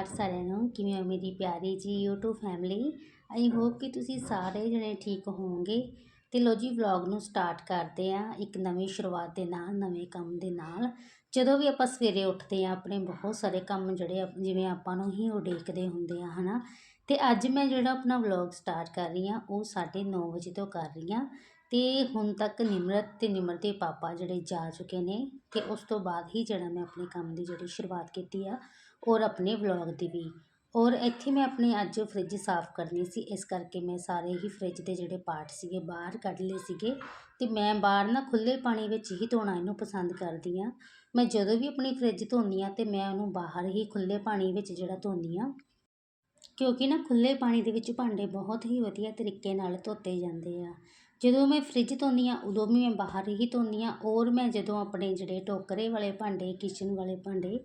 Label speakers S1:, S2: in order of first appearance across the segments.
S1: ਨਮਸਕਾਰ ਸਾਰਿਆਂ ਨੂੰ, ਕਿਵੇਂ ਹੋ ਮੇਰੀ ਪਿਆਰੀ ਜੀ YouTube ਫੈਮਿਲੀ ਆਈ ਹੋਪ ਕਿ ਤੁਸੀਂ ਸਾਰੇ ਜਣੇ ਠੀਕ ਹੋਵੋਗੇ। ਤੇ ਲੋ ਜੀ ਵਲੌਗ ਨੂੰ ਸਟਾਰਟ ਕਰਦੇ ਆ, ਇੱਕ ਨਵੀਂ ਸ਼ੁਰੂਆਤ ਦੇ ਨਾਲ, ਨਵੇਂ ਕੰਮ ਦੇ ਨਾਲ। ਜਦੋਂ ਵੀ ਆਪਾਂ ਸਵੇਰੇ ਉੱਠਦੇ ਆ, ਆਪਣੇ ਬਹੁਤ ਸਾਰੇ ਕੰਮ ਜਿਹੜੇ ਜਿਵੇਂ ਆਪਾਂ ਨੂੰ ਹੀ ਉਡੀਕਦੇ ਹੁੰਦੇ ਆ, ਹਨਾ? ਤੇ ਅੱਜ ਮੈਂ ਜਿਹੜਾ ਆਪਣਾ ਵਲੌਗ ਸਟਾਰਟ ਕਰ ਰਹੀ ਆ, ਉਹ 9:30 ਵਜੇ ਤੋਂ ਕਰ ਰਹੀ ਆ। ਤੇ ਹੁਣ ਤੱਕ ਨਿਮਰਤ ਤੇ ਨਿਮਰਤ ਦੇ ਪਾਪਾ ਜਿਹੜੇ ਜਾ ਚੁੱਕੇ ਨੇ, ਤੇ ਉਸ ਤੋਂ ਬਾਅਦ ਹੀ ਜਿਹੜਾ ਮੈਂ ਆਪਣੇ ਕੰਮ ਦੀ ਜਿਹੜੀ ਸ਼ੁਰੂਆਤ ਕੀਤੀ ਆ ਔਰ ਆਪਣੇ ਵਲੋਗ ਦੀ ਵੀ। ਔਰ ਇੱਥੇ ਮੈਂ ਆਪਣੀ ਅੱਜ ਫ੍ਰਿਜ ਸਾਫ਼ ਕਰਨੀ ਸੀ। ਇਸ ਕਰਕੇ ਮੈਂ ਸਾਰੇ ਹੀ ਫ੍ਰਿਜ ਦੇ ਜਿਹੜੇ ਪਾਰਟ ਸੀਗੇ ਬਾਹਰ ਕੱਢ ਲਏ ਸੀਗੇ। ਅਤੇ ਮੈਂ ਬਾਹਰ ਨਾ ਖੁੱਲੇ ਪਾਣੀ ਵਿੱਚ ਹੀ ਧੋਣਾ ਇਹਨੂੰ ਪਸੰਦ ਕਰਦੀ ਹਾਂ। ਮੈਂ ਜਦੋਂ ਵੀ ਆਪਣੀ ਫ੍ਰਿਜ ਧੋਨੀ ਹਾਂ ਤੇ ਮੈਂ ਉਹਨੂੰ ਬਾਹਰ ਹੀ ਖੁੱਲੇ ਪਾਣੀ ਵਿੱਚ ਜਿਹੜਾ ਧੋਨੀ ਹਾਂ। ਕਿਉਂਕਿ ਨਾ ਖੁੱਲੇ ਪਾਣੀ ਦੇ ਵਿੱਚ ਭਾਂਡੇ ਬਹੁਤ ਹੀ ਵਧੀਆ ਤਰੀਕੇ ਨਾਲ ਧੋਤੇ ਜਾਂਦੇ ਆ। ਜਦੋਂ ਮੈਂ ਫ੍ਰਿਜ ਧੋਨੀ ਆ ਉਦੋਂ ਵੀ ਮੈਂ ਬਾਹਰ ਹੀ ਧੋਨੀ ਆ ਔਰ ਮੈਂ ਜਦੋਂ ਆਪਣੇ ਜਿਹੜੇ ਟੋਕਰੇ ਵਾਲੇ ਭਾਂਡੇ ਕਿਚਨ ਵਾਲੇ ਭਾਂਡੇ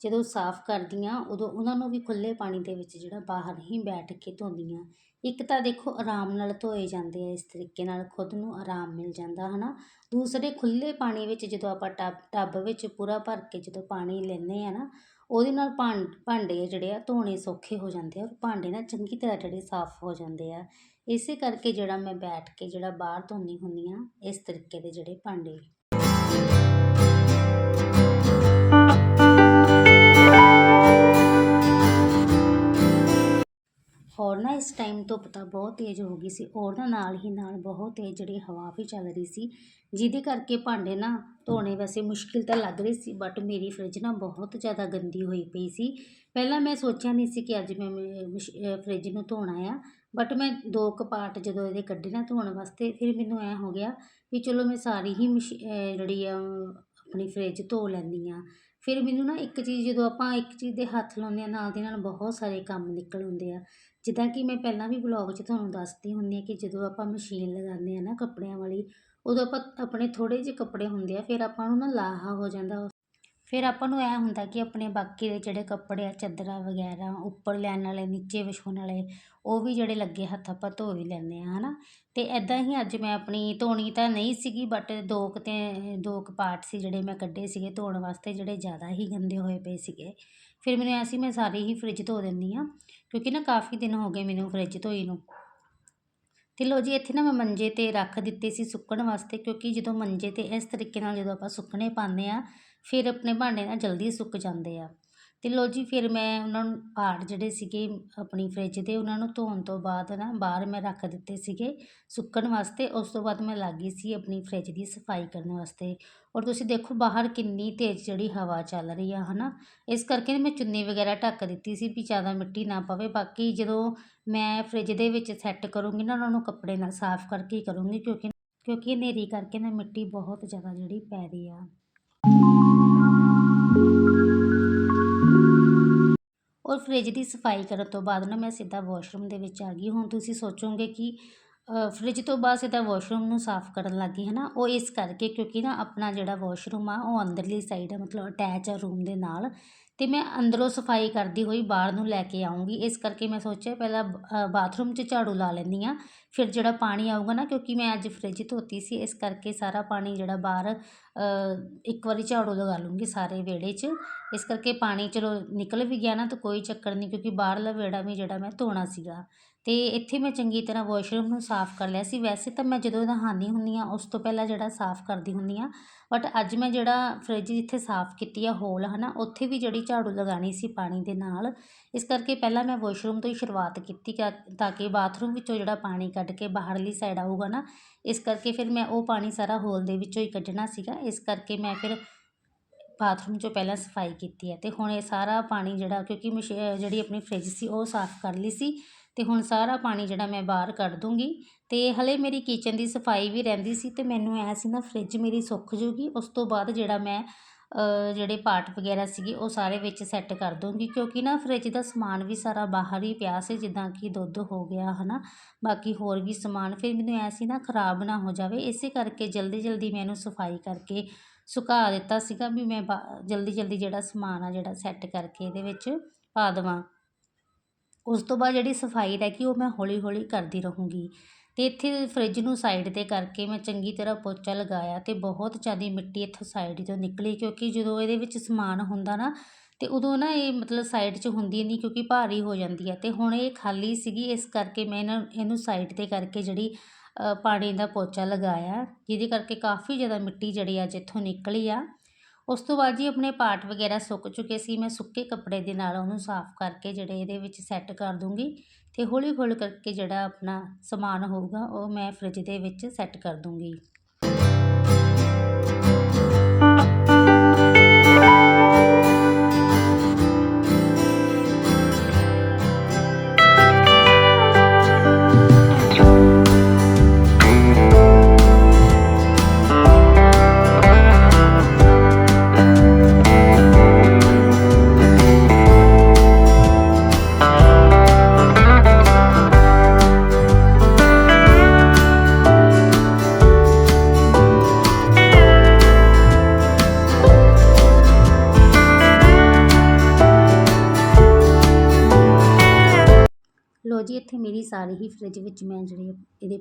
S1: ਜਦੋਂ ਸਾਫ਼ ਕਰਦੀ ਹਾਂ ਉਦੋਂ ਉਹਨਾਂ ਨੂੰ ਵੀ ਖੁੱਲ੍ਹੇ ਪਾਣੀ ਦੇ ਵਿੱਚ ਜਿਹੜਾ ਬਾਹਰ ਹੀ ਬੈਠ ਕੇ ਧੋਂਦੀ ਹਾਂ ਇੱਕ ਤਾਂ ਦੇਖੋ ਆਰਾਮ ਨਾਲ ਧੋਏ ਜਾਂਦੇ ਆ, ਇਸ ਤਰੀਕੇ ਨਾਲ ਖੁਦ ਨੂੰ ਆਰਾਮ ਮਿਲ ਜਾਂਦਾ ਹੈ ਨਾ ਦੂਸਰੇ ਖੁੱਲ੍ਹੇ ਪਾਣੀ ਵਿੱਚ ਜਦੋਂ ਆਪਾਂ ਟੱਬ ਟੱਬ ਵਿੱਚ ਪੂਰਾ ਭਰ ਕੇ ਜਦੋਂ ਪਾਣੀ ਲੈਂਦੇ ਆ ਨਾ, ਉਹਦੇ ਨਾਲ ਭਾਂ, ਭਾਂਡੇ ਜਿਹੜੇ ਆ ਧੋਣੇ ਸੌਖੇ ਹੋ ਜਾਂਦੇ ਆ ਔਰ ਭਾਂਡੇ ਨਾ ਚੰਗੀ ਤਰ੍ਹਾਂ ਜਿਹੜੇ ਸਾਫ਼ ਹੋ ਜਾਂਦੇ ਆ। ਇਸੇ ਕਰਕੇ ਜਿਹੜਾ ਮੈਂ ਬੈਠ ਕੇ ਜਿਹੜਾ ਬਾਹਰ ਧੋਨੀ ਹੁੰਦੀ ਆ, ਇਸ ਤਰੀਕੇ ਦੇ ਜਿਹੜੇ ਭਾਂਡੇ। ਟਾਈਮ ਧੁੱਪ ਤਾਂ ਬਹੁਤ ਤੇਜ਼ ਹੋ ਗਈ ਸੀ। ਔਰ ਨਾ ਨਾਲ ਹੀ ਨਾਲ ਬਹੁਤ ਤੇਜ਼ ਜਿਹੜੀ ਹਵਾ ਵੀ ਚੱਲ ਰਹੀ ਸੀ। ਜਿਹਦੇ ਕਰਕੇ ਭਾਂਡੇ ਨਾ ਧੋਣੇ ਵੈਸੇ ਮੁਸ਼ਕਿਲ ਤਾਂ ਲੱਗ ਰਹੀ ਸੀ ਬਟ ਮੇਰੀ ਫ੍ਰਿਜ ਨਾ ਬਹੁਤ ਜ਼ਿਆਦਾ ਗੰਦੀ ਹੋਈ ਪਈ ਸੀ। ਪਹਿਲਾਂ ਮੈਂ ਸੋਚਿਆ ਨਹੀਂ ਸੀ ਕਿ ਅੱਜ ਮੈਂ ਫ੍ਰਿਜ ਨੂੰ ਧੋਣਾ ਆ ਬਟ ਮੈਂ ਦੋ ਕੁ ਪਾਰਟ ਜਦੋਂ ਇਹਦੇ ਕੱਢੇ ਨਾ ਧੋਣ ਵਾਸਤੇ, ਫਿਰ ਮੈਨੂੰ ਐ ਹੋ ਗਿਆ ਵੀ ਚਲੋ ਮੈਂ ਸਾਰੀ ਹੀ ਮਸ਼ੀ ਜਿਹੜੀ ਆ ਆਪਣੀ ਫਰਿੱਜ ਧੋ ਲੈਂਦੀ ਹਾਂ। ਫਿਰ ਮੈਨੂੰ ਨਾ ਇੱਕ ਚੀਜ਼ ਜਦੋਂ ਆਪਾਂ ਇੱਕ ਚੀਜ਼ ਦੇ ਹੱਥ ਲਾਉਂਦੇ ਹਾਂ, ਨਾਲ ਦੀ ਨਾਲ ਬਹੁਤ ਸਾਰੇ ਕੰਮ ਨਿਕਲ ਆਉਂਦੇ ਆ। ਜਿੱਦਾਂ ਕਿ ਮੈਂ ਪਹਿਲਾਂ ਵੀ ਵਲੌਗ 'ਚ ਤੁਹਾਨੂੰ ਦੱਸਦੀ ਹੁੰਦੀ ਹਾਂ ਕਿ ਜਦੋਂ ਆਪਾਂ ਮਸ਼ੀਨ ਲਗਾਉਂਦੇ ਹਾਂ ਨਾ ਕੱਪੜਿਆਂ ਵਾਲੀ, ਉਦੋਂ ਆਪਾਂ ਆਪਣੇ ਥੋੜ੍ਹੇ ਜਿਹੇ ਕੱਪੜੇ ਹੁੰਦੇ ਆ, ਫਿਰ ਆਪਾਂ ਨੂੰ ਨਾ ਲਾਹਾ ਹੋ ਜਾਂਦਾ ਫਿਰ ਆਪਾਂ ਨੂੰ ਇਹ ਹੁੰਦਾ ਕਿ ਆਪਣੇ ਬਾਕੀ ਦੇ ਜਿਹੜੇ ਕੱਪੜੇ ਆ, ਚਾਦਰਾਂ ਵਗੈਰਾ, ਉੱਪਰ ਲੈਣ ਵਾਲੇ, ਨੀਚੇ ਵਿਛਾਉਣ ਵਾਲੇ, ਉਹ ਵੀ ਜਿਹੜੇ ਲੱਗੇ ਹੱਥ ਆਪਾਂ ਧੋ ਵੀ ਲੈਂਦੇ ਹਾਂ ਹੈ ਨਾ ਅਤੇ ਇੱਦਾਂ ਹੀ ਅੱਜ ਮੈਂ ਆਪਣੀ ਧੋਣੀ ਤਾਂ ਨਹੀਂ ਸੀਗੀ ਬਟ ਦੋ ਕੁ ਅਤੇ ਦੋ ਕੁ ਪਾਰਟ ਸੀ ਜਿਹੜੇ ਮੈਂ ਕੱਢੇ ਸੀਗੇ ਧੋਣ ਵਾਸਤੇ, ਜਿਹੜੇ ਜ਼ਿਆਦਾ ਹੀ ਗੰਦੇ ਹੋਏ ਪਏ ਸੀਗੇ। ਫਿਰ ਮੈਨੂੰ ਐਂ ਸੀ, ਮੈਂ ਸਾਰੀ ਹੀ ਫਰਿੱਜ ਧੋ ਦਿੰਦੀ ਹਾਂ, ਕਿਉਂਕਿ ਨਾ ਕਾਫੀ ਦਿਨ ਹੋ ਗਏ ਮੈਨੂੰ ਫਰਿੱਜ ਧੋਈ ਨੂੰ। ਅਤੇ ਲੋ ਜੀ, ਇੱਥੇ ਨਾ ਮੈਂ ਮੰਜੇ ਤੇ ਰੱਖ ਦਿੱਤੇ ਸੀ ਸੁੱਕਣ ਵਾਸਤੇ, ਕਿਉਂਕਿ ਜਦੋਂ ਮੰਜੇ ਤੇ ਇਸ ਤਰੀਕੇ ਨਾਲ ਜਦੋਂ ਆਪਾਂ ਸੁੱਕਣੇ ਪਾਉਂਦੇ ਆ ਫਿਰ ਆਪਣੇ ਭਾਂਡੇ ਨਾ ਜਲਦੀ ਸੁੱਕ ਜਾਂਦੇ ਆ। ਅਤੇ ਲਓ ਜੀ, ਫਿਰ ਮੈਂ ਉਹਨਾਂ ਨੂੰ ਪਾਰਟ ਜਿਹੜੇ ਸੀਗੇ ਆਪਣੀ ਫਰਿੱਜ ਦੇ, ਉਹਨਾਂ ਨੂੰ ਧੋਣ ਤੋਂ ਬਾਅਦ ਨਾ ਬਾਹਰ ਮੈਂ ਰੱਖ ਦਿੱਤੇ ਸੀਗੇ ਸੁੱਕਣ ਵਾਸਤੇ। ਉਸ ਤੋਂ ਬਾਅਦ ਮੈਂ ਲੱਗ ਗਈ ਸੀ ਆਪਣੀ ਫਰਿੱਜ ਦੀ ਸਫ਼ਾਈ ਕਰਨ ਵਾਸਤੇ। ਔਰ ਤੁਸੀਂ ਦੇਖੋ ਬਾਹਰ ਕਿੰਨੀ ਤੇਜ਼ ਜਿਹੜੀ ਹਵਾ ਚੱਲ ਰਹੀ ਆ, ਹਨਾ? ਇਸ ਕਰਕੇ ਮੈਂ ਚੁੰਨੀ ਵਗੈਰਾ ਢੱਕ ਦਿੱਤੀ ਸੀ ਵੀ ਜ਼ਿਆਦਾ ਮਿੱਟੀ ਨਾ ਪਵੇ। ਬਾਕੀ ਜਦੋਂ ਮੈਂ ਫਰਿੱਜ ਦੇ ਵਿੱਚ ਸੈੱਟ ਕਰੂੰਗੀ ਨਾ, ਉਹਨਾਂ ਨੂੰ ਕੱਪੜੇ ਨਾਲ ਸਾਫ਼ ਕਰਕੇ ਹੀ ਕਰੂੰਗੀ ਕਿਉਂਕਿ ਕਿਉਂਕਿ ਹਨੇਰੀ ਕਰਕੇ ਨਾ ਮਿੱਟੀ ਬਹੁਤ ਜ਼ਿਆਦਾ ਜਿਹੜੀ ਪੈ ਰਹੀ ਆ। ਔਰ ਫ੍ਰਿਜ ਦੀ ਸਫ਼ਾਈ ਕਰਨ ਤੋਂ ਬਾਅਦ ਨਾ ਮੈਂ ਸਿੱਧਾ ਵਾਸ਼ਰੂਮ ਦੇ ਵਿੱਚ ਆ ਗਈ। ਹੁਣ ਤੁਸੀਂ ਸੋਚੋਗੇ ਕਿ ਫ੍ਰਿਜ ਤੋਂ ਬਾਅਦ ਸਿੱਧਾ ਵਾਸ਼ਰੂਮ ਨੂੰ ਸਾਫ਼ ਕਰਨ ਲੱਗ ਗਈ ਹੈ ਨਾ, ਉਹ ਇਸ ਕਰਕੇ ਕਿਉਂਕਿ ਨਾ ਆਪਣਾ ਜਿਹੜਾ ਵਾਸ਼ਰੂਮ ਆ, ਉਹ ਅੰਦਰਲੀ ਸਾਈਡ ਆ, ਮਤਲਬ ਅਟੈਚ ਆ ਰੂਮ ਦੇ ਨਾਲ। ਅਤੇ ਮੈਂ ਅੰਦਰੋਂ ਸਫ਼ਾਈ ਕਰਦੀ ਹੋਈ ਬਾਹਰ ਨੂੰ ਲੈ ਕੇ ਆਊਂਗੀ। ਇਸ ਕਰਕੇ ਮੈਂ ਸੋਚਿਆ ਪਹਿਲਾਂ ਬਾਥਰੂਮ 'ਚ ਝਾੜੂ ਲਾ ਲੈਂਦੀ ਹਾਂ। ਫਿਰ ਜਿਹੜਾ ਪਾਣੀ ਆਊਗਾ ਨਾ, ਕਿਉਂਕਿ ਮੈਂ ਅੱਜ ਫਰਿੱਜ ਧੋਤੀ ਸੀ, ਇਸ ਕਰਕੇ ਸਾਰਾ ਪਾਣੀ ਜਿਹੜਾ ਬਾਹਰ ਇੱਕ ਵਾਰੀ ਝਾੜੂ ਲਗਾ ਲੂੰਗੀ ਸਾਰੇ ਵਿਹੜੇ 'ਚ। ਇਸ ਕਰਕੇ ਪਾਣੀ ਚਲੋ ਨਿਕਲ ਵੀ ਗਿਆ ਨਾ, ਤਾਂ ਕੋਈ ਚੱਕਰ ਨਹੀਂ, ਕਿਉਂਕਿ ਬਾਹਰਲਾ ਵਿਹੜਾ ਵੀ ਜਿਹੜਾ ਮੈਂ ਧੋਣਾ ਸੀਗਾ। ਅਤੇ ਇੱਥੇ ਮੈਂ ਚੰਗੀ ਤਰ੍ਹਾਂ ਵਾਸ਼ਰੂਮ ਨੂੰ ਸਾਫ਼ ਕਰ ਲਿਆ ਸੀ। ਵੈਸੇ ਤਾਂ ਮੈਂ ਜਦੋਂ ਨਹਾਉਂਦੀ ਹੁੰਦੀ ਹਾਂ, ਉਸ ਤੋਂ ਪਹਿਲਾਂ ਜਿਹੜਾ ਸਾਫ਼ ਕਰਦੀ ਹੁੰਦੀ ਹਾਂ ਬਟ ਅੱਜ ਮੈਂ ਜਿਹੜਾ ਫਰਿੱਜ ਜਿੱਥੇ ਸਾਫ਼ ਕੀਤੀ ਆ ਹੋਲ ਹੈ ਨਾ ਉੱਥੇ ਵੀ ਜਿਹੜੀ ਝਾੜੂ ਲਗਾਉਣੀ ਸੀ ਪਾਣੀ ਦੇ ਨਾਲ। ਇਸ ਕਰਕੇ ਪਹਿਲਾਂ ਮੈਂ ਵਾਸ਼ਰੂਮ ਤੋਂ ਹੀ ਸ਼ੁਰੂਆਤ ਕੀਤੀ ਤਾਂ ਕਿ ਬਾਥਰੂਮ ਵਿੱਚੋਂ ਜਿਹੜਾ ਪਾਣੀ ਕੱਢ ਕੇ ਬਾਹਰਲੀ ਸਾਈਡ ਆਊਗਾ ਨਾ, ਇਸ ਕਰਕੇ ਫਿਰ ਮੈਂ ਉਹ ਪਾਣੀ ਸਾਰਾ ਹੋਲ ਦੇ ਵਿੱਚੋਂ ਹੀ ਕੱਢਣਾ ਸੀਗਾ। ਇਸ ਕਰਕੇ ਮੈਂ ਫਿਰ ਬਾਥਰੂਮ 'ਚੋਂ ਪਹਿਲਾਂ ਸਫ਼ਾਈ ਕੀਤੀ ਹੈ ਅਤੇ ਹੁਣ ਇਹ ਸਾਰਾ ਪਾਣੀ ਜਿਹੜਾ, ਕਿਉਂਕਿ ਮਸ਼ ਜਿਹੜੀ ਆਪਣੀ ਫ੍ਰਿਜ ਸੀ ਉਹ ਸਾਫ਼ ਕਰ ਲਈ ਸੀ। ਤੇ ਹੁਣ ਸਾਰਾ ਪਾਣੀ ਜਿਹੜਾ ਮੈਂ ਬਾਹਰ ਕੱਢ ਦੂੰਗੀ। ਤੇ ਹਲੇ ਮੇਰੀ ਕਿਚਨ ਦੀ ਸਫ਼ਾਈ ਵੀ ਰਹਿੰਦੀ ਸੀ ਤੇ ਮੈਨੂੰ ਐ ਸੀ ਨਾ ਫ੍ਰਿਜ ਮੇਰੀ ਸੁੱਕ ਜੂਗੀ। ਉਸ ਤੋਂ ਬਾਅਦ ਜਿਹੜਾ ਮੈਂ ਜਿਹੜੇ ਪਾਰਟ ਵਗੈਰਾ ਸੀਗੇ, ਉਹ ਸਾਰੇ ਵਿੱਚ ਸੈੱਟ ਕਰ ਦੂੰਗੀ। ਕਿਉਂਕਿ ਨਾ ਫ੍ਰਿਜ ਦਾ ਸਮਾਨ ਵੀ ਸਾਰਾ ਬਾਹਰ ਹੀ ਪਿਆ ਸੀ, ਜਿੱਦਾਂ ਕਿ ਦੁੱਧ ਹੋ ਗਿਆ, ਹਨਾ। ਬਾਕੀ ਹੋਰ ਵੀ ਸਮਾਨ, ਫਿਰ ਮੈਨੂੰ ਐ ਸੀ ਨਾ ਖਰਾਬ ਨਾ ਹੋ ਜਾਵੇ। ਇਸੇ ਕਰਕੇ ਜਲਦੀ ਜਲਦੀ ਮੈਂ ਇਹਨੂੰ ਸਫ਼ਾਈ ਕਰਕੇ ਸੁਕਾ ਦਿੱਤਾ ਸੀਗਾ ਵੀ ਮੈਂ ਜਲਦੀ ਜਲਦੀ ਜਿਹੜਾ ਸਮਾਨ ਆ, ਜਿਹੜਾ ਸੈੱਟ ਕਰਕੇ ਇਹਦੇ ਵਿੱਚ ਪਾ ਦੇਵਾਂ। ਉਸ ਤੋਂ ਬਾਅਦ ਜਿਹੜੀ ਸਫ਼ਾਈ ਰਹਿ ਗਈ, ਉਹ ਮੈਂ ਹੌਲੀ ਹੌਲੀ ਕਰਦੀ ਰਹੂੰਗੀ। ਅਤੇ ਇੱਥੇ ਫਰਿੱਜ ਨੂੰ ਸਾਈਡ 'ਤੇ ਕਰਕੇ ਮੈਂ ਚੰਗੀ ਤਰ੍ਹਾਂ ਪੋਚਾ ਲਗਾਇਆ ਅਤੇ ਬਹੁਤ ਜ਼ਿਆਦਾ ਮਿੱਟੀ ਇੱਥੋਂ ਸਾਈਡ ਤੋਂ ਨਿਕਲੀ ਕਿਉਂਕਿ ਜਦੋਂ ਇਹਦੇ ਵਿੱਚ ਸਮਾਨ ਹੁੰਦਾ ਨਾ ਅਤੇ ਉਦੋਂ ਨਾ ਇਹ ਮਤਲਬ ਸਾਈਡ 'ਚ ਹੁੰਦੀ ਨਹੀਂ ਕਿਉਂਕਿ ਭਾਰੀ ਹੋ ਜਾਂਦੀ ਹੈ ਅਤੇ ਹੁਣ ਇਹ ਖਾਲੀ ਸੀਗੀ, ਇਸ ਕਰਕੇ ਮੈਂ ਇਹਨਾਂ, ਇਹਨੂੰ ਸਾਈਡ 'ਤੇ ਕਰਕੇ ਜਿਹੜੀ ਪਾਣੀ ਦਾ ਪੋਚਾ ਲਗਾਇਆ, ਜਿਹਦੇ ਕਰਕੇ ਕਾਫੀ ਜ਼ਿਆਦਾ ਮਿੱਟੀ ਜਿਹੜੀ ਅੱਜ ਇੱਥੋਂ ਨਿਕਲੀ ਆ। ਉਸ ਤੋਂ ਬਾਅਦ ਜੀ ਆਪਣੇ ਪਾਰਟ ਵਗੈਰਾ ਸੁੱਕ ਚੁੱਕੇ ਸੀ, ਮੈਂ ਸੁੱਕੇ ਕੱਪੜੇ ਦੇ ਨਾਲ ਉਹਨੂੰ ਸਾਫ਼ ਕਰਕੇ ਜਿਹੜੇ ਇਹਦੇ ਵਿੱਚ ਸੈੱਟ ਕਰ ਦੂੰਗੀ ਅਤੇ ਹੌਲੀ ਹੌਲੀ ਕਰਕੇ ਜਿਹੜਾ ਆਪਣਾ ਸਮਾਨ ਹੋਊਗਾ, ਉਹ ਮੈਂ ਫਰਿੱਜ ਦੇ ਵਿੱਚ ਸੈੱਟ ਕਰ ਦੂੰਗੀ।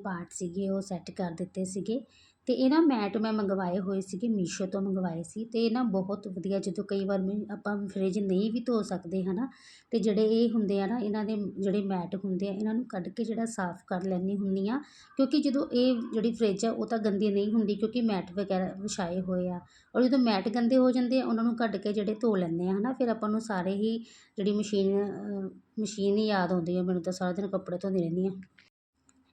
S1: ਪਾਰਟ ਸੀਗੇ, ਉਹ ਸੈੱਟ ਕਰ ਦਿੱਤੇ ਸੀਗੇ। ਅਤੇ ਇਹ ਨਾ ਮੈਟ ਮੈਂ ਮੰਗਵਾਏ ਹੋਏ ਸੀਗੇ, ਮੀਸ਼ੋ ਤੋਂ ਮੰਗਵਾਏ ਸੀ। ਅਤੇ ਇਹ ਨਾ ਬਹੁਤ ਵਧੀਆ, ਜਦੋਂ ਕਈ ਵਾਰ ਮੈਂ, ਆਪਾਂ ਫਰਿੱਜ ਨਹੀਂ ਵੀ ਧੋ ਸਕਦੇ ਹੈ ਨਾ ਅਤੇ ਜਿਹੜੇ ਇਹ ਹੁੰਦੇ ਆ ਨਾ, ਇਹਨਾਂ ਦੇ ਜਿਹੜੇ ਮੈਟ ਹੁੰਦੇ ਆ, ਇਹਨਾਂ ਨੂੰ ਕੱਢ ਕੇ ਜਿਹੜਾ ਸਾਫ਼ ਕਰ ਲੈਂਦੀ ਹੁੰਦੀ ਆ। ਕਿਉਂਕਿ ਜਦੋਂ ਇਹ ਜਿਹੜੀ ਫਰਿੱਜ ਆ, ਉਹ ਤਾਂ ਗੰਦੀ ਨਹੀਂ ਹੁੰਦੀ, ਕਿਉਂਕਿ ਮੈਟ ਵਗੈਰਾ ਵਿਛਾਏ ਹੋਏ ਆ। ਔਰ ਜਦੋਂ ਮੈਟ ਗੰਦੇ ਹੋ ਜਾਂਦੇ ਆ, ਉਹਨਾਂ ਨੂੰ ਕੱਢ ਕੇ ਜਿਹੜੇ ਧੋ ਲੈਂਦੇ ਆ ਹੈ ਨਾ ਫਿਰ ਆਪਾਂ ਨੂੰ ਸਾਰੇ ਹੀ ਜਿਹੜੀ ਮਸ਼ੀਨ ਮਸ਼ੀਨ ਹੀ ਯਾਦ ਆਉਂਦੀ ਹੈ ਮੈਨੂੰ ਤਾਂ ਸਾਰਾ ਦਿਨ ਕੱਪੜੇ ਧੋਂਦੀ ਰਹਿੰਦੀ ਹਾਂ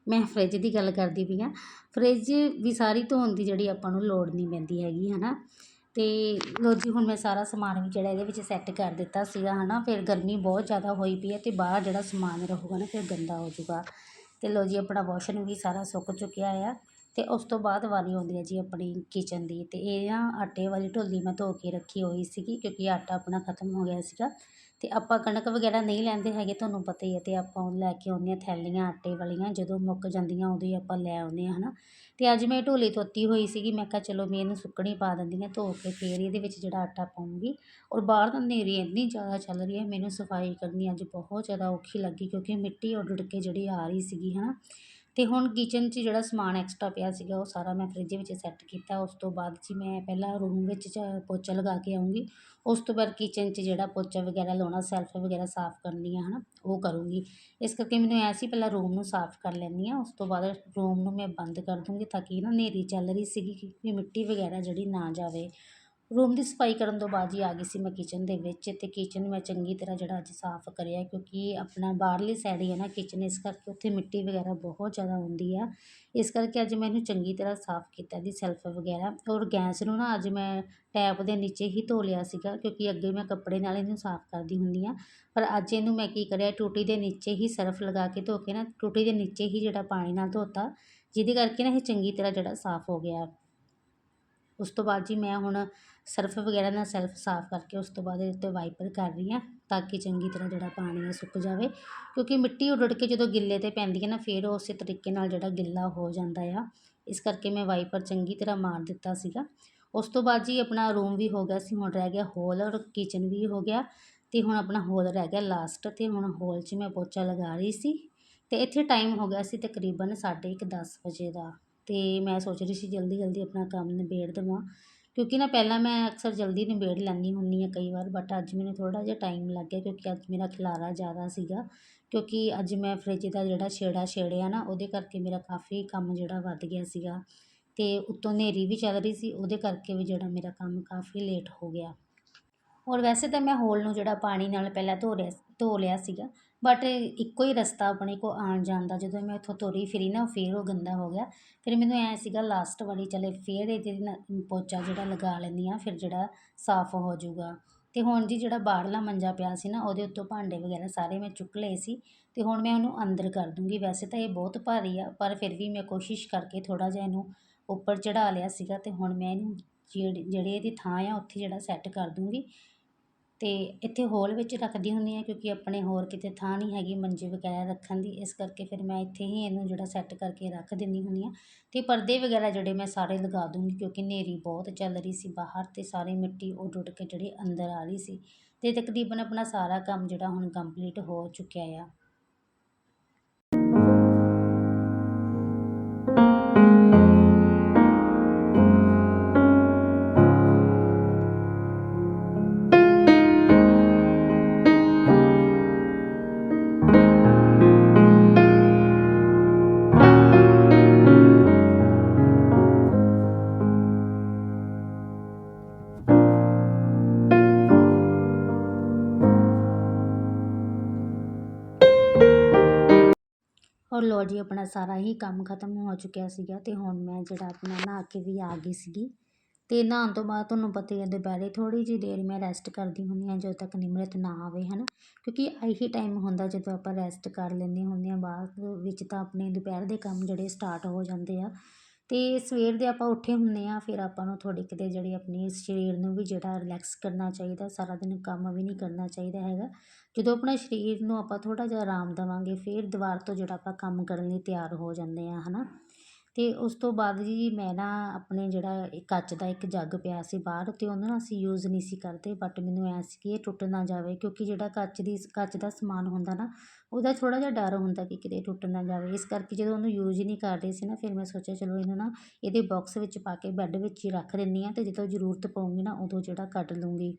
S1: ਮੈਂ ਫਰਿੱਜ ਦੀ ਗੱਲ ਕਰਦੀ ਪਈ ਹਾਂ, ਫਰਿੱਜ ਵੀ ਸਾਰੀ ਧੋਣ ਦੀ ਜਿਹੜੀ ਆਪਾਂ ਨੂੰ ਲੋੜ ਨਹੀਂ ਪੈਂਦੀ ਹੈਗੀ ਹੈ ਨਾ ਅਤੇ ਲੋ ਜੀ, ਹੁਣ ਮੈਂ ਸਾਰਾ ਸਮਾਨ ਵੀ ਜਿਹੜਾ ਇਹਦੇ ਵਿੱਚ ਸੈੱਟ ਕਰ ਦਿੱਤਾ ਸੀਗਾ ਹੈ ਨਾ ਫਿਰ ਗਰਮੀ ਬਹੁਤ ਜ਼ਿਆਦਾ ਹੋਈ ਪਈ ਹੈ ਅਤੇ ਬਾਹਰ ਜਿਹੜਾ ਸਮਾਨ ਰਹੂਗਾ ਨਾ, ਫਿਰ ਗੰਦਾ ਹੋ ਜਾਊਗਾ। ਅਤੇ ਲੋ ਜੀ, ਆਪਣਾ ਵਾਸ਼ਨ ਵੀ ਸਾਰਾ ਸੁੱਕ ਚੁੱਕਿਆ ਆ ਅਤੇ ਉਸ ਤੋਂ ਬਾਅਦ ਵਾਰੀ ਆਉਂਦੀ ਹੈ ਜੀ ਆਪਣੀ ਕਿਚਨ ਦੀ। ਅਤੇ ਇਹ ਨਾ ਆਟੇ ਵਾਲੀ ਢੋਲੀ ਮੈਂ ਧੋ ਕੇ ਰੱਖੀ ਹੋਈ ਸੀਗੀ, ਕਿਉਂਕਿ ਆਟਾ ਆਪਣਾ ਖਤਮ ਹੋ ਗਿਆ ਸੀਗਾ। ਅਤੇ ਆਪਾਂ ਕਣਕ ਵਗੈਰਾ ਨਹੀਂ ਲੈਂਦੇ ਹੈਗੇ, ਤੁਹਾਨੂੰ ਪਤਾ ਹੀ ਹੈ ਅਤੇ ਆਪਾਂ ਉਹ ਲੈ ਕੇ ਆਉਂਦੇ ਹਾਂ ਥੈਲੀਆਂ, ਆਟੇ ਵਾਲੀਆਂ, ਜਦੋਂ ਮੁੱਕ ਜਾਂਦੀਆਂ ਉਦੋਂ ਹੀ ਆਪਾਂ ਲੈ ਆਉਂਦੇ ਹਾਂ ਹੈ ਨਾ ਅਤੇ ਅੱਜ ਮੈਂ ਢੋਲੀ ਧੋਤੀ ਹੋਈ ਸੀਗੀ, ਮੈਂ ਕਿਹਾ ਚਲੋ ਮੈਂ ਇਹਨੂੰ ਸੁੱਕਣੀ ਪਾ ਦਿੰਦੀ ਹਾਂ ਧੋ ਕੇ ਫਿਰ ਇਹਦੇ ਵਿੱਚ ਜਿਹੜਾ ਆਟਾ ਪਾਉਂਗੀ। ਔਰ ਬਾਹਰ ਤਾਂ ਹਨੇਰੀ ਇੰਨੀ ਜ਼ਿਆਦਾ ਚੱਲ ਰਹੀ ਹੈ, ਮੈਨੂੰ ਸਫ਼ਾਈ ਕਰਨੀ ਅੱਜ ਬਹੁਤ ਜ਼ਿਆਦਾ ਔਖੀ ਲੱਗੀ ਕਿਉਂਕਿ ਮਿੱਟੀ ਉੱਡ ਉੱਡ ਕੇ ਜਿਹੜੀ ਆ ਰਹੀ ਸੀਗੀ ਹੈ ਨਾ ਅਤੇ ਹੁਣ ਕਿਚਨ 'ਚ ਜਿਹੜਾ ਸਮਾਨ ਐਕਸਟਰਾ ਪਿਆ ਸੀਗਾ, ਉਹ ਸਾਰਾ ਮੈਂ ਫਰਿੱਜ ਵਿੱਚ ਸੈੱਟ ਕੀਤਾ। ਉਸ ਤੋਂ ਬਾਅਦ ਜੀ ਮੈਂ ਪਹਿਲਾਂ ਰੂਮ ਵਿੱਚ ਚ ਪੋਚਾ ਲਗਾ ਕੇ ਆਊਂਗੀ। ਉਸ ਤੋਂ ਬਾਅਦ ਕਿਚਨ 'ਚ ਜਿਹੜਾ ਪੋਚਾ ਵਗੈਰਾ ਲਾਉਣਾ ਸੈਲਫ ਵਗੈਰਾ ਸਾਫ਼ ਕਰਨੀ ਆ ਹੈ ਨਾ ਉਹ ਕਰੂੰਗੀ। ਇਸ ਕਰਕੇ ਮੈਨੂੰ ਐਂ ਸੀ, ਪਹਿਲਾਂ ਰੂਮ ਨੂੰ ਸਾਫ਼ ਕਰ ਲੈਂਦੀ ਹਾਂ। ਉਸ ਤੋਂ ਬਾਅਦ ਰੂਮ ਨੂੰ ਮੈਂ ਬੰਦ ਕਰ ਦੂੰਗੀ ਤਾਂ ਕਿ ਨਾ ਹਨੇਰੀ ਚੱਲ ਰਹੀ ਸੀਗੀ ਕਿ ਮਿੱਟੀ ਵਗੈਰਾ ਜਿਹੜੀ ਨਾ ਜਾਵੇ। ਰੂਮ ਦੀ ਸਫ਼ਾਈ ਕਰਨ ਤੋਂ ਬਾਅਦ ਜੀ ਆ ਗਈ ਸੀ ਮੈਂ ਕਿਚਨ ਦੇ ਵਿੱਚ ਅਤੇ ਕਿਚਨ ਮੈਂ ਚੰਗੀ ਤਰ੍ਹਾਂ ਜਿਹੜਾ ਅੱਜ ਸਾਫ਼ ਕਰਿਆ ਕਿਉਂਕਿ ਆਪਣਾ ਬਾਹਰਲੀ ਸਾਈਡ ਹੀ ਹੈ ਨਾ ਕਿਚਨ ਇਸ ਕਰਕੇ ਉੱਥੇ ਮਿੱਟੀ ਵਗੈਰਾ ਬਹੁਤ ਜ਼ਿਆਦਾ ਹੁੰਦੀ ਆ। ਇਸ ਕਰਕੇ ਅੱਜ ਮੈਂ ਇਹਨੂੰ ਚੰਗੀ ਤਰ੍ਹਾਂ ਸਾਫ਼ ਕੀਤਾ ਜੀ ਸੈਲਫ ਵਗੈਰਾ ਔਰ ਗੈਸ ਨੂੰ ਨਾ ਅੱਜ ਮੈਂ ਟੈਪ ਦੇ ਨੀਚੇ ਹੀ ਧੋ ਲਿਆ ਸੀਗਾ ਕਿਉਂਕਿ ਅੱਗੇ ਮੈਂ ਕੱਪੜੇ ਨਾਲ ਇਹਨੂੰ ਸਾਫ਼ ਕਰਦੀ ਹੁੰਦੀ ਹਾਂ ਪਰ ਅੱਜ ਇਹਨੂੰ ਮੈਂ ਕੀ ਕਰਿਆ, ਟੂਟੀ ਦੇ ਨੀਚੇ ਹੀ ਸਰਫ ਲਗਾ ਕੇ ਧੋ ਕੇ ਨਾ ਟੂਟੀ ਦੇ ਨੀਚੇ ਹੀ ਜਿਹੜਾ ਪਾਣੀ ਨਾਲ ਧੋਤਾ, ਜਿਹਦੇ ਕਰਕੇ ਨਾ ਇਹ ਚੰਗੀ ਤਰ੍ਹਾਂ ਜਿਹੜਾ ਸਾਫ਼ ਹੋ ਗਿਆ। ਉਸ ਤੋਂ ਬਾਅਦ ਜੀ ਮੈਂ ਹੁਣ ਸਰਫ ਵਗੈਰਾ ਨਾਲ ਸੈਲਫ ਸਾਫ਼ ਕਰਕੇ ਉਸ ਤੋਂ ਬਾਅਦ ਇਹਦੇ ਉੱਤੇ ਵਾਈਪਰ ਕਰ ਰਹੀ ਹਾਂ, ਤਾਂ ਕਿ ਚੰਗੀ ਤਰ੍ਹਾਂ ਜਿਹੜਾ ਪਾਣੀ ਹੈ ਸੁੱਕ ਜਾਵੇ, ਕਿਉਂਕਿ ਮਿੱਟੀ ਉੱਡ ਕੇ ਜਦੋਂ ਗਿੱਲੇ 'ਤੇ ਪੈਂਦੀ ਹੈ ਨਾ, ਫਿਰ ਉਹ ਉਸੇ ਤਰੀਕੇ ਨਾਲ ਜਿਹੜਾ ਗਿੱਲਾ ਹੋ ਜਾਂਦਾ ਆ। ਇਸ ਕਰਕੇ ਮੈਂ ਵਾਈਪਰ ਚੰਗੀ ਤਰ੍ਹਾਂ ਮਾਰ ਦਿੱਤਾ ਸੀਗਾ। ਉਸ ਤੋਂ ਬਾਅਦ ਜੀ ਆਪਣਾ ਰੂਮ ਵੀ ਹੋ ਗਿਆ ਸੀ, ਹੁਣ ਰਹਿ ਗਿਆ ਹੋਲ ਔਰ ਕਿਚਨ ਵੀ ਹੋ ਗਿਆ ਅਤੇ ਹੁਣ ਆਪਣਾ ਹੋਲ ਰਹਿ ਗਿਆ ਲਾਸਟ ਅਤੇ ਹੁਣ ਹੋਲ 'ਚ ਮੈਂ ਪੋਚਾ ਲਗਾ ਰਹੀ ਸੀ ਅਤੇ ਇੱਥੇ ਟਾਈਮ ਹੋ ਗਿਆ ਸੀ ਤਕਰੀਬਨ ਸਾਢੇ ਇੱਕ ਦਸ ਵਜੇ ਦਾ। ਅਤੇ ਮੈਂ ਸੋਚ ਰਹੀ ਸੀ ਜਲਦੀ ਜਲਦੀ ਆਪਣਾ ਕੰਮ ਨਿਬੇੜ ਦੇਵਾਂ। ਕਿਉਂਕਿ ਨਾ ਪਹਿਲਾਂ ਮੈਂ ਅਕਸਰ ਜਲਦੀ ਨਿਬੇੜ ਲੈਂਦੀ ਹੁੰਦੀ ਹਾਂ ਕਈ ਵਾਰ ਬਟ ਅੱਜ ਮੈਨੂੰ ਥੋੜ੍ਹਾ ਜਿਹਾ ਟਾਈਮ ਲੱਗ ਗਿਆ ਕਿਉਂਕਿ ਅੱਜ ਮੇਰਾ ਖਿਲਾਰਾ ਜ਼ਿਆਦਾ ਸੀਗਾ। ਕਿਉਂਕਿ ਅੱਜ ਮੈਂ ਫਰਿੱਜ ਦਾ ਜਿਹੜਾ ਛੇੜਾ ਛੇੜਿਆ ਨਾ, ਉਹਦੇ ਕਰਕੇ ਮੇਰਾ ਕਾਫੀ ਕੰਮ ਜਿਹੜਾ ਵੱਧ ਗਿਆ ਸੀਗਾ। ਅਤੇ ਉੱਤੋਂ ਹਨੇਰੀ ਵੀ ਚੱਲ ਰਹੀ ਸੀ, ਉਹਦੇ ਕਰਕੇ ਵੀ ਜਿਹੜਾ ਮੇਰਾ ਕੰਮ ਕਾਫੀ ਲੇਟ ਹੋ ਗਿਆ। ਔਰ ਵੈਸੇ ਤਾਂ ਮੈਂ ਹੋਲ ਨੂੰ ਜਿਹੜਾ ਪਾਣੀ ਨਾਲ ਪਹਿਲਾਂ ਧੋ ਰਿਆ, ਧੋ ਲਿਆ ਸੀਗਾ। ਬਟ ਇੱਕੋ ਹੀ ਰਸਤਾ ਆਪਣੇ ਕੋਲ ਆਉਣ ਜਾਣ ਦਾ, ਜਦੋਂ ਮੈਂ ਉੱਥੋਂ ਤੁਰੀ ਫਿਰੀ ਨਾ, ਫਿਰ ਉਹ ਗੰਦਾ ਹੋ ਗਿਆ। ਫਿਰ ਮੈਨੂੰ ਐਂ ਸੀਗਾ ਲਾਸਟ ਵਾਲੀ ਚਲੇ, ਫਿਰ ਇਹਦੇ ਨਾਲ ਪੋਚਾ ਜਿਹੜਾ ਲਗਾ ਲੈਂਦੀ ਹਾਂ, ਫਿਰ ਜਿਹੜਾ ਸਾਫ਼ ਹੋ ਜਾਊਗਾ। ਅਤੇ ਹੁਣ ਜੀ ਜਿਹੜਾ ਬਾਹਰਲਾ ਮੰਜਾ ਪਿਆ ਸੀ ਨਾ, ਉਹਦੇ ਉੱਤੋਂ ਭਾਂਡੇ ਵਗੈਰਾ ਸਾਰੇ ਮੈਂ ਚੁੱਕ ਲਏ ਸੀ। ਅਤੇ ਹੁਣ ਮੈਂ ਉਹਨੂੰ ਅੰਦਰ ਕਰ ਦੂੰਗੀ। ਵੈਸੇ ਤਾਂ ਇਹ ਬਹੁਤ ਭਾਰੀ ਆ, ਪਰ ਫਿਰ ਵੀ ਮੈਂ ਕੋਸ਼ਿਸ਼ ਕਰਕੇ ਥੋੜ੍ਹਾ ਜਿਹਾ ਇਹਨੂੰ ਉੱਪਰ ਚੜ੍ਹਾ ਲਿਆ ਸੀਗਾ। ਅਤੇ ਹੁਣ ਮੈਂ ਇਹਨੂੰ ਜਿਹੜੀ ਜਿਹੜੀ ਇਹਦੀ ਥਾਂ ਆ, ਉੱਥੇ ਜਿਹੜਾ ਸੈੱਟ ਕਰ ਦੂੰਗੀ। ਅਤੇ ਇੱਥੇ ਹੋਲ ਵਿੱਚ ਰੱਖਦੀ ਹੁੰਦੀ ਹਾਂ ਕਿਉਂਕਿ ਆਪਣੇ ਹੋਰ ਕਿਤੇ ਥਾਂ ਨਹੀਂ ਹੈਗੀ ਮੰਜੇ ਵਗੈਰਾ ਰੱਖਣ ਦੀ। ਇਸ ਕਰਕੇ ਫਿਰ ਮੈਂ ਇੱਥੇ ਹੀ ਇਹਨੂੰ ਜਿਹੜਾ ਸੈੱਟ ਕਰਕੇ ਰੱਖ ਦਿੰਦੀ ਹੁੰਦੀ ਹਾਂ। ਅਤੇ ਪਰਦੇ ਵਗੈਰਾ ਜਿਹੜੇ ਮੈਂ ਸਾਰੇ ਲਗਾ ਦੂੰਗੀ ਕਿਉਂਕਿ ਹਨੇਰੀ ਬਹੁਤ ਚੱਲ ਰਹੀ ਸੀ ਬਾਹਰ ਅਤੇ ਸਾਰੀ ਮਿੱਟੀ ਉੱਡ ਉੱਡ ਕੇ ਜਿਹੜੀ ਅੰਦਰ ਆ ਰਹੀ ਸੀ। ਅਤੇ ਤਕਰੀਬਨ ਆਪਣਾ ਸਾਰਾ ਕੰਮ ਜਿਹੜਾ ਹੁਣ ਕੰਪਲੀਟ ਹੋ ਚੁੱਕਿਆ ਆ। ਜੀ ਆਪਣਾ ਸਾਰਾ ਹੀ ਕੰਮ ਖਤਮ ਹੋ ਚੁੱਕਿਆ ਸੀਗਾ ਅਤੇ ਹੁਣ ਮੈਂ ਜਿਹੜਾ ਆਪਣਾ ਨਹਾ ਕੇ ਵੀ ਆ ਗਈ ਸੀਗੀ। ਅਤੇ ਨਹਾਉਣ ਤੋਂ ਬਾਅਦ ਤੁਹਾਨੂੰ ਪਤਾ ਹੀ ਹੈ, ਦੁਪਹਿਰੇ ਥੋੜ੍ਹੀ ਜਿਹੀ ਦੇਰ ਮੈਂ ਰੈਸਟ ਕਰਦੀ ਹੁੰਦੀ ਹਾਂ, ਜਦੋਂ ਤੱਕ ਨਿਮਰਤ ਨਾ ਆਵੇ ਹੈ ਨਾ ਕਿਉਂਕਿ ਇਹੀ ਟਾਈਮ ਹੁੰਦਾ ਜਦੋਂ ਆਪਾਂ ਰੈਸਟ ਕਰ ਲੈਂਦੇ ਹੁੰਦੇ ਹਾਂ, ਬਾਅਦ ਵਿੱਚ ਤਾਂ ਆਪਣੇ ਦੁਪਹਿਰ ਦੇ ਕੰਮ ਜਿਹੜੇ ਸਟਾਰਟ ਹੋ ਜਾਂਦੇ ਆ। ਅਤੇ ਸਵੇਰ ਦੇ ਆਪਾਂ ਉੱਠੇ ਹੁੰਦੇ ਹਾਂ ਫਿਰ ਆਪਾਂ ਨੂੰ ਥੋੜ੍ਹੀ ਕਿਤੇ ਜਿਹੜੀ ਆਪਣੀ ਸਰੀਰ ਨੂੰ ਵੀ ਜਿਹੜਾ ਰਿਲੈਕਸ ਕਰਨਾ ਚਾਹੀਦਾ, ਸਾਰਾ ਦਿਨ ਕੰਮ ਵੀ ਨਹੀਂ ਕਰਨਾ ਚਾਹੀਦਾ ਹੈਗਾ। ਜਦੋਂ ਆਪਣਾ ਸਰੀਰ ਨੂੰ ਆਪਾਂ ਥੋੜ੍ਹਾ ਜਿਹਾ ਆਰਾਮ ਦੇਵਾਂਗੇ, ਫਿਰ ਦੁਬਾਰਾ ਤੋਂ ਜਿਹੜਾ ਆਪਾਂ ਕੰਮ ਕਰਨ ਲਈ ਤਿਆਰ ਹੋ ਜਾਂਦੇ ਹਾਂ ਹੈ ਨਾ ਅਤੇ ਉਸ ਤੋਂ ਬਾਅਦ ਜੀ ਮੈਂ ਨਾ ਆਪਣੇ ਜਿਹੜਾ ਕੱਚ ਦਾ ਇੱਕ ਜੱਗ ਪਿਆ ਸੀ ਬਾਹਰ ਅਤੇ ਉਹਨੂੰ ਨਾ ਅਸੀਂ ਯੂਜ਼ ਨਹੀਂ ਸੀ ਕਰਦੇ ਬਟ ਮੈਨੂੰ ਐਂ ਸੀ ਕਿ ਇਹ ਟੁੱਟ ਨਾ ਜਾਵੇ ਕਿਉਂਕਿ ਜਿਹੜਾ ਕੱਚ ਦੀ ਕੱਚ ਦਾ ਸਮਾਨ ਹੁੰਦਾ ਨਾ ਉਹਦਾ ਥੋੜ੍ਹਾ ਜਿਹਾ ਡਰ ਹੁੰਦਾ ਕਿ ਕਿਤੇ ਟੁੱਟ ਨਾ ਜਾਵੇ। ਇਸ ਕਰਕੇ ਜਦੋਂ ਉਹਨੂੰ ਯੂਜ਼ ਹੀ ਨਹੀਂ ਕਰ ਰਹੀ ਸੀ ਨਾ ਫਿਰ ਮੈਂ ਸੋਚਿਆ ਚਲੋ ਇਹਨੂੰ ਨਾ ਇਹਦੇ ਬਾਕਸ ਵਿੱਚ ਪਾ ਕੇ ਬੈੱਡ ਵਿੱਚ ਹੀ ਰੱਖ ਦਿੰਦੀ ਹਾਂ ਅਤੇ ਜਦੋਂ ਜ਼ਰੂਰਤ ਪਊਗੀ ਨਾ ਉਦੋਂ ਜਿਹੜਾ ਕੱਢ ਲੂੰਗੀ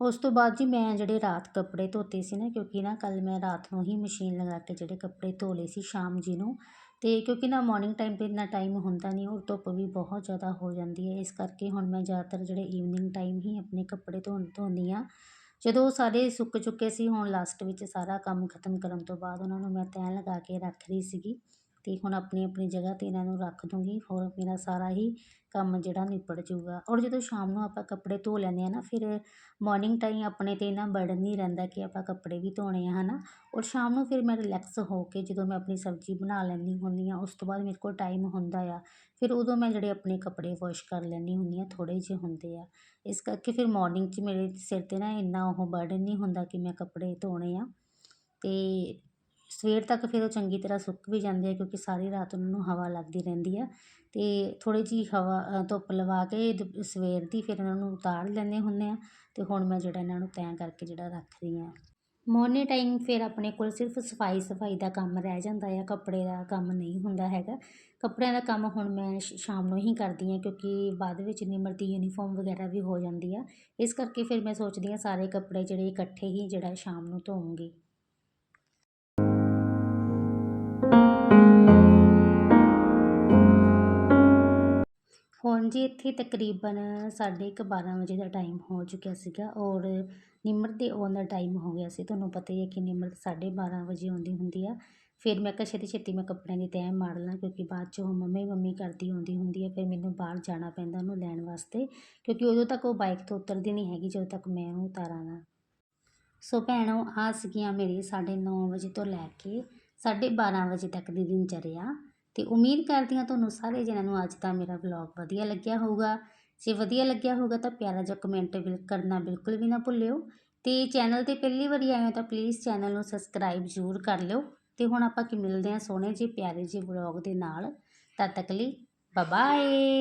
S1: ਉਸ ਤੋਂ ਬਾਅਦ ਜੀ ਮੈਂ ਜਿਹੜੇ ਰਾਤ ਕੱਪੜੇ ਧੋਤੇ ਸੀ ਨਾ ਕਿਉਂਕਿ ਨਾ ਕੱਲ ਮੈਂ ਰਾਤ ਨੂੰ ਹੀ ਮਸ਼ੀਨ ਲਗਾ ਕੇ ਜਿਹੜੇ ਕੱਪੜੇ ਧੋ ਲਏ ਸੀ ਸ਼ਾਮ ਜੀ ਨੂੰ ਅਤੇ ਕਿਉਂਕਿ ਨਾ ਮੋਰਨਿੰਗ ਟਾਈਮ 'ਤੇ ਇੰਨਾ ਟਾਈਮ ਹੁੰਦਾ ਨਹੀਂ ਔਰ ਧੁੱਪ ਵੀ ਬਹੁਤ ਜ਼ਿਆਦਾ ਹੋ ਜਾਂਦੀ ਹੈ। ਇਸ ਕਰਕੇ ਹੁਣ ਮੈਂ ਜ਼ਿਆਦਾਤਰ ਜਿਹੜੇ ਈਵਨਿੰਗ ਟਾਈਮ ਹੀ ਆਪਣੇ ਕੱਪੜੇ ਧੋ ਧੋਂਦੀ ਹਾਂ। ਜਦੋਂ ਉਹ ਸਾਰੇ ਸੁੱਕ ਚੁੱਕੇ ਸੀ, ਹੁਣ ਲਾਸਟ ਵਿੱਚ ਸਾਰਾ ਕੰਮ ਖਤਮ ਕਰਨ ਤੋਂ ਬਾਅਦ ਉਹਨਾਂ ਨੂੰ ਮੈਂ ਤੈਅ ਲਗਾ ਕੇ ਰੱਖ ਰਹੀ ਸੀਗੀ। ਅਤੇ ਹੁਣ ਆਪਣੀ ਆਪਣੀ ਜਗ੍ਹਾ 'ਤੇ ਇਹਨਾਂ ਨੂੰ ਰੱਖ ਦੂੰਗੀ, ਹੋਰ ਮੇਰਾ ਸਾਰਾ ਹੀ ਕੰਮ ਜਿਹੜਾ ਨਿਪਟ ਜੂਗਾ ਔਰ ਜਦੋਂ ਸ਼ਾਮ ਨੂੰ ਆਪਾਂ ਕੱਪੜੇ ਧੋ ਲੈਂਦੇ ਹਾਂ ਨਾ, ਫਿਰ ਮੋਰਨਿੰਗ ਟਾਈਮ ਆਪਣੇ 'ਤੇ ਨਾ ਬਰਡਨ ਨਹੀਂ ਰਹਿੰਦਾ ਕਿ ਆਪਾਂ ਕੱਪੜੇ ਵੀ ਧੋਣੇ ਆ ਹੈ ਨਾ ਔਰ ਸ਼ਾਮ ਨੂੰ ਫਿਰ ਮੈਂ ਰਿਲੈਕਸ ਹੋ ਕੇ ਜਦੋਂ ਮੈਂ ਆਪਣੀ ਸਬਜ਼ੀ ਬਣਾ ਲੈਂਦੀ ਹੁੰਦੀ ਹਾਂ, ਉਸ ਤੋਂ ਬਾਅਦ ਮੇਰੇ ਕੋਲ ਟਾਈਮ ਹੁੰਦਾ ਆ, ਫਿਰ ਉਦੋਂ ਮੈਂ ਜਿਹੜੇ ਆਪਣੇ ਕੱਪੜੇ ਵਾਸ਼ ਕਰ ਲੈਂਦੀ ਹੁੰਦੀ ਹਾਂ, ਥੋੜ੍ਹੇ ਜਿਹੇ ਹੁੰਦੇ ਆ। ਇਸ ਕਰਕੇ ਫਿਰ ਮੋਰਨਿੰਗ 'ਚ ਮੇਰੇ ਸਿਰ 'ਤੇ ਨਾ ਇੰਨਾ ਉਹ ਬਰਡਨ ਨਹੀਂ ਹੁੰਦਾ ਕਿ ਮੈਂ ਕੱਪੜੇ ਧੋਣੇ ਆ। ਅਤੇ ਸਵੇਰ ਤੱਕ ਫਿਰ ਉਹ ਚੰਗੀ ਤਰ੍ਹਾਂ ਸੁੱਕ ਵੀ ਜਾਂਦੇ ਆ ਕਿਉਂਕਿ ਸਾਰੀ ਰਾਤ ਉਹਨਾਂ ਨੂੰ ਹਵਾ ਲੱਗਦੀ ਰਹਿੰਦੀ ਆ ਅਤੇ ਥੋੜ੍ਹੀ ਜਿਹੀ ਹਵਾ ਧੁੱਪ ਲਵਾ ਕੇ ਦੁ, ਸਵੇਰ ਦੀ ਫਿਰ ਉਹਨਾਂ ਨੂੰ ਉਤਾਰ ਲੈਂਦੇ ਹੁੰਦੇ ਹਾਂ ਅਤੇ ਹੁਣ ਮੈਂ ਜਿਹੜਾ ਇਹਨਾਂ ਨੂੰ ਤੈਅ ਕਰਕੇ ਜਿਹੜਾ ਰੱਖ ਰਹੀ ਹਾਂ। ਮੋਰਨਿੰਗ ਟਾਈਮ ਫਿਰ ਆਪਣੇ ਕੋਲ ਸਿਰਫ ਸਫ਼ਾਈ ਸਫ਼ਾਈ ਦਾ ਕੰਮ ਰਹਿ ਜਾਂਦਾ ਆ, ਕੱਪੜੇ ਦਾ ਕੰਮ ਨਹੀਂ ਹੁੰਦਾ ਹੈਗਾ। ਕੱਪੜਿਆਂ ਦਾ ਕੰਮ ਹੁਣ ਮੈਂ ਸ਼ਾਮ ਨੂੰ ਹੀ ਕਰਦੀ ਹਾਂ ਕਿਉਂਕਿ ਬਾਅਦ ਵਿੱਚ ਨਿਮਰਤੀ ਯੂਨੀਫਾਰਮ ਵਗੈਰਾ ਵੀ ਹੋ ਜਾਂਦੀ ਆ। ਇਸ ਕਰਕੇ ਫਿਰ ਮੈਂ ਸੋਚਦੀ ਹਾਂ ਸਾਰੇ ਕੱਪੜੇ ਜਿਹੜੇ ਇਕੱਠੇ ਹੀ ਜਿਹੜਾ ਸ਼ਾਮ ਨੂੰ ਧੋਵਾਂਗੀ ਜੀ ਇੱਥੇ ਤਕਰੀਬਨ ਸਾਢੇ ਕੁ ਬਾਰਾਂ ਵਜੇ ਦਾ ਟਾਈਮ ਹੋ ਚੁੱਕਿਆ ਸੀਗਾ ਔਰ ਨਿਮਰ ਦੇ ਆਉਣ ਦਾ ਟਾਈਮ ਹੋ ਗਿਆ ਸੀ। ਤੁਹਾਨੂੰ ਪਤਾ ਹੀ ਹੈ ਕਿ ਨਿਮਰ ਸਾਢੇ ਬਾਰਾਂ ਵਜੇ ਆਉਂਦੀ ਹੁੰਦੀ ਆ। ਫਿਰ ਮੈਂ ਕਿਹਾ, ਛੇਤੀ ਛੇਤੀ ਮੈਂ ਕੱਪੜਿਆਂ ਦੀ ਤੈਅ ਮਾਰ ਲਾਂ ਕਿਉਂਕਿ ਬਾਅਦ 'ਚ ਉਹ ਮੰਮੀ ਮੰਮੀ ਕਰਦੀ ਆਉਂਦੀ ਹੁੰਦੀ ਹੈ ਫਿਰ ਮੈਨੂੰ ਬਾਹਰ ਜਾਣਾ ਪੈਂਦਾ ਉਹਨੂੰ ਲੈਣ ਵਾਸਤੇ ਕਿਉਂਕਿ ਉਦੋਂ ਤੱਕ ਉਹ ਬਾਈਕ ਤੋਂ ਉਤਰਦੀ ਨਹੀਂ ਹੈਗੀ ਜਦੋਂ ਤੱਕ ਮੈਂ ਉਹਨੂੰ ਉਤਾਰਾਂ ਨਾ। ਸੋ ਭੈਣੋ ਆ ਸੀਗੀਆਂ ਮੇਰੀ ਸਾਢੇ ਨੌ ਵਜੇ ਤੋਂ ਲੈ ਕੇ ਸਾਢੇ ਬਾਰਾਂ ਵਜੇ ਤੱਕ ਦੀ ਦਿਨਚਰਿਆ। ਅਤੇ ਉਮੀਦ ਕਰਦੀ ਹਾਂ ਤੁਹਾਨੂੰ ਸਾਰੇ ਜਣਿਆਂ ਨੂੰ ਅੱਜ ਦਾ ਮੇਰਾ ਵਲੌਗ ਵਧੀਆ ਲੱਗਿਆ ਹੋਊਗਾ। ਜੇ ਵਧੀਆ ਲੱਗਿਆ ਹੋਊਗਾ ਤਾਂ ਪਿਆਰਾ ਜਿਹਾ ਕਮੈਂਟ ਬਿਲ ਕਰਨਾ ਬਿਲਕੁਲ ਵੀ ਨਾ ਭੁੱਲਿਓ। ਅਤੇ ਚੈਨਲ 'ਤੇ ਪਹਿਲੀ ਵਾਰੀ ਆਏ ਹੋ ਤਾਂ ਪਲੀਜ਼ ਚੈਨਲ ਨੂੰ ਸਬਸਕ੍ਰਾਈਬ ਜ਼ਰੂਰ ਕਰ ਲਿਓ। ਅਤੇ ਹੁਣ ਆਪਾਂ ਕੀ ਮਿਲਦੇ ਹਾਂ ਸੋਹਣੇ ਜਿਹੇ ਪਿਆਰੇ ਜਿਹੇ ਵਲੌਗ ਦੇ ਨਾਲ। ਤਦ ਤੱਕ ਲਈ ਬਾਏ